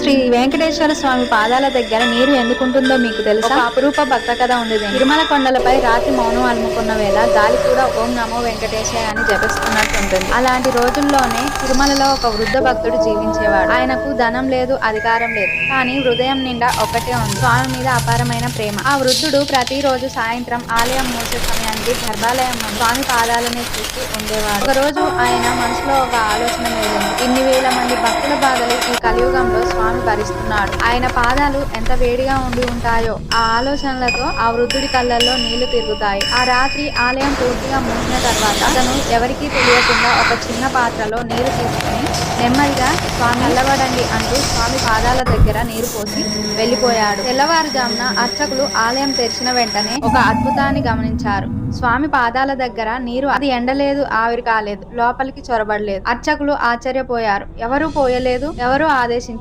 శ్రీ వెంకటేశ్వర స్వామి పాదాల దగ్గర నీరు ఎందుకుంటుందో మీకు తెలుసా? అపురూప భక్త కథ ఉంది. తిరుమల కొండలపై రాత్రి మౌనం అలుముకున్న వేళ గాలి కూడా ఓం నమో వెంకటేశాయ అని జపిస్తున్నట్టు ఉంటుంది. అలాంటి రోజుల్లోనే తిరుమలలో ఒక వృద్ధ భక్తుడు జీవించేవాడు. ఆయనకు ధనం లేదు అధికారం లేదు. కానీ హృదయం నిండా ఒక్కటే ఉంది. స్వామి మీద అపారమైన ప్రేమ. ఆ వృద్ధుడు ప్రతిరోజు సాయంత్రం ఆలయం మూసే సమయానికి గర్భాలయం స్వామి పాదాలనే చూస్తూ ఉండేవాడు. ఒక రోజు ఆయన మనసులో ఒక ఆలోచన మేలింది ఇన్ని వేల మంది భక్తుల బాధలు ఈ కలియుగంలో స్వామి భరిస్తున్నాడు. ఆయన పాదాలు ఎంత వేడిగా ఉండి ఉంటాయో ఆ ఆలోచనలతో ఆ వృద్ధుడి కళ్ళల్లో నీళ్ళు తిరుగుతాయి. ఆ రాత్రి ఆలయం పూర్తిగా మూసిన తర్వాత అతను ఎవరికీ తెలియకుండా ఒక చిన్న పాత్రలో నీరు తీసుకుని నెమ్మదిగా స్వామి నిలబడండి అంటూ స్వామి పాదాల దగ్గర నీరు పోసి వెళ్ళిపోయాడు తెల్లవారుజామున అర్చకులు ఆలయం తెరిచిన వెంటనే ఒక అద్భుతాన్ని గమనించారు. స్వామి పాదాల దగ్గర నీరు అది ఎండలేదు ఆవిరి కాలేదు లోపలికి చొరబడలేదు. అర్చకులు ఆశ్చర్యపోయారు. ఎవరూ పోయలేదు ఎవరూ ఆదేశించారు